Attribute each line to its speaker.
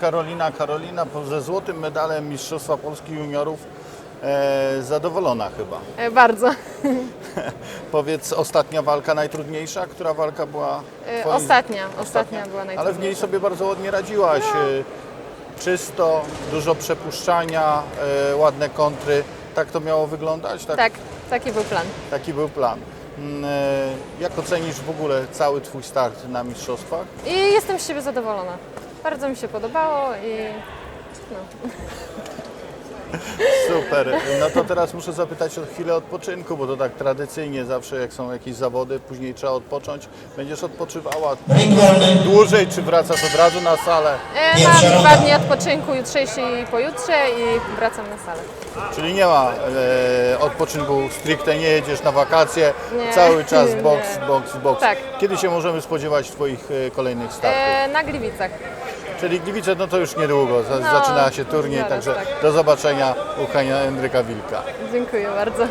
Speaker 1: Karolina. Karolina po- ze złotym medalem Mistrzostwa Polski Juniorów e, zadowolona chyba.
Speaker 2: E, Bardzo.
Speaker 1: Powiedz, ostatnia walka najtrudniejsza? Która walka była?
Speaker 2: E,
Speaker 1: twoim-
Speaker 2: Ostatnia, ostatnia była
Speaker 1: Ale w niej
Speaker 2: najtrudniejsza.
Speaker 1: sobie bardzo ładnie radziłaś. E, Czysto, dużo przepuszczania, e, ładne kontry. Tak to miało wyglądać?
Speaker 2: Tak, taki był plan.
Speaker 1: Taki był plan. Mm, e, Jak ocenisz w ogóle cały Twój start na mistrzostwach?
Speaker 2: I jestem z siebie zadowolona. Bardzo mi się podobało i no.
Speaker 1: Super. No to teraz muszę zapytać o chwilę odpoczynku, bo to tak tradycyjnie zawsze jak są jakieś zawody, później trzeba odpocząć. Będziesz odpoczywała dłużej, czy wracasz od razu na salę?
Speaker 2: E, Mam dwa dni odpoczynku, jutrzejszy i pojutrze i wracam na salę.
Speaker 1: Czyli nie ma e, odpoczynku stricte, nie jedziesz na wakacje,
Speaker 2: Nie.
Speaker 1: cały czas
Speaker 2: Nie.
Speaker 1: boks, boks, boks.
Speaker 2: Tak.
Speaker 1: Kiedy się możemy spodziewać Twoich e, kolejnych startów?
Speaker 2: E, na Gliwicach.
Speaker 1: Czyli Gliwice, no to już niedługo, za-
Speaker 2: No,
Speaker 1: zaczyna się turniej,
Speaker 2: zaraz,
Speaker 1: także
Speaker 2: tak.
Speaker 1: do zobaczenia u Henia Endryka Wilka.
Speaker 2: Dziękuję bardzo.